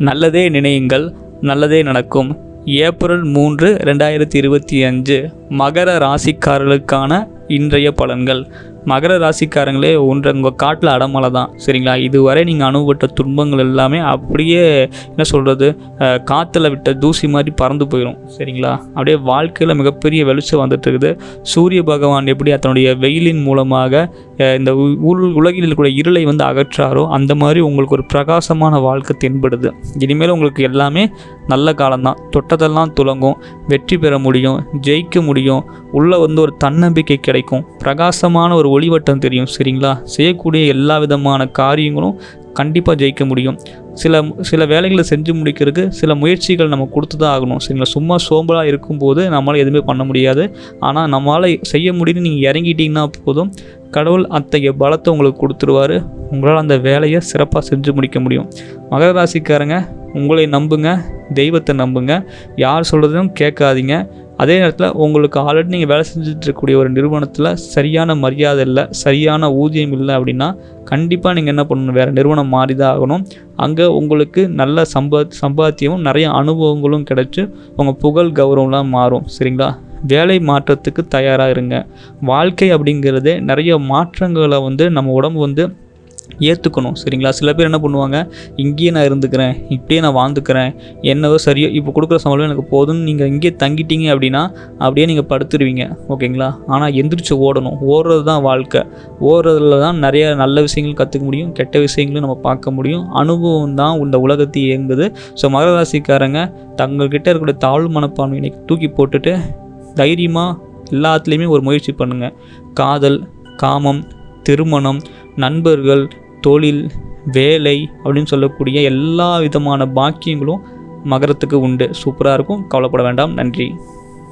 நல்லதே நினையுங்கள் நல்லதே நடக்கும். ஏப்ரல் மூன்று ரெண்டாயிரத்தி இருபத்தி அஞ்சு மகர ராசிக்காரர்களுக்கான இன்றைய பலன்கள். மகர ராசிக்காரங்களே ஒன்று உங்கள் காட்டில் அடமலை தான் சரிங்களா? இதுவரை நீங்கள் அனுபவப்பட்ட துன்பங்கள் எல்லாமே அப்படியே என்ன சொல்கிறது காற்றுல விட்ட தூசி மாதிரி பறந்து போயிடும் சரிங்களா? அப்படியே வாழ்க்கையில் மிகப்பெரிய வெளிச்சம் வந்துட்டு இருக்குது சூரிய பகவான் எப்படி அதனுடைய வெயிலின் மூலமாக இந்த உ- உலகில் இருக்கக்கூடிய இருளை வந்து அகற்றாரோ அந்த மாதிரி உங்களுக்கு ஒரு பிரகாசமான வாழ்க்கை தென்படுது. இனிமேல் உங்களுக்கு எல்லாமே நல்ல காலம்தான். தொட்டதெல்லாம் துலங்கும் வெற்றி பெற முடியும் ஜெயிக்க முடியும் உள்ளே வந்து ஒரு தன்னம்பிக்கை கிடைக்கும் பிரகாசமான ஒரு ஒளிவட்டம் தெரியும் சரிங்களா? செய்யக்கூடிய எல்லா விதமான காரியங்களும் கண்டிப்பாக ஜெயிக்க முடியும். சில சில வேலைகளை செஞ்சு முடிக்கிறதுக்கு சில முயற்சிகள் நம்ம கொடுத்து தான் ஆகணும் சரிங்களா? சும்மா சோம்பலாக இருக்கும்போது நம்மளால் எதுவுமே பண்ண முடியாது. ஆனால் நம்மளால் செய்ய முடியும்னு நீங்கள் இறங்கிட்டீங்கன்னா போதும். கடவுள் அத்தகைய பலத்தை உங்களுக்கு கொடுத்துருவாரு. உங்களால் அந்த வேலையை சிறப்பாக செஞ்சு முடிக்க முடியும். மகர ராசிக்காரங்க உங்களை நம்புங்க தெய்வத்தை நம்புங்க. யார் சொல்கிறதும் கேட்காதீங்க. அதே நேரத்தில் உங்களுக்கு ஆல்ரெடி நீங்கள் வேலை செஞ்சுட்டு இருக்கக்கூடிய ஒரு நிறுவனத்தில் சரியான மரியாதை இல்லை சரியான ஊதியம் இல்லை அப்படின்னா கண்டிப்பாக நீங்கள் என்ன பண்ணணும்? வேறு நிறுவனம் மாறி தான் ஆகணும். அங்கே உங்களுக்கு நல்ல சம்பா சம்பாத்தியமும் நிறைய அனுபவங்களும் கிடைச்சி உங்கள் புகழ் கௌரவம்லாம் மாறும். சரிங்களா? வேலை மாற்றத்துக்கு தயாராக இருங்க. வாழ்க்கை அப்படிங்கிறதே நிறைய மாற்றங்களை வந்து நம்ம உடம்பு வந்து ஏற்றுக்கணும் சரிங்களா? சில பேர் என்ன பண்ணுவாங்க இங்கேயே நான் இருந்துக்கிறேன் இப்படியே நான் வாழ்ந்துக்கிறேன் என்னவோ சரியோ இப்போ கொடுக்குற சம்பளம் எனக்கு போதும்னு நீங்கள் இங்கேயே தங்கிட்டீங்க அப்படின்னா அப்படியே நீங்கள் படுத்துருவீங்க. ஓகேங்களா? ஆனால் எந்திரிச்சு ஓடணும். ஓடுறது தான் வாழ்க்கை. ஓடுறதுல தான் நிறைய நல்ல விஷயங்கள் கற்றுக்க முடியும் கெட்ட விஷயங்களும் நம்ம பார்க்க முடியும். அனுபவம் தான் இந்த உலகத்தை இயங்குது ஸோ மகர ராசிக்காரங்க தங்கள்கிட்ட இருக்கக்கூடிய தாழ்வு மனப்பான்மையை தூக்கி போட்டுட்டு தைரியமாக எல்லாத்துலேயுமே ஒரு முயற்சி பண்ணுங்கள் காதல் காமம் திருமணம் நண்பர்கள் தொழில் வேலை அப்படின்னு சொல்லக்கூடிய எல்லா விதமான பாக்கியங்களும் மகரத்துக்கு உண்டு. சூப்பராக இருக்கும். கவலைப்பட வேண்டாம். நன்றி.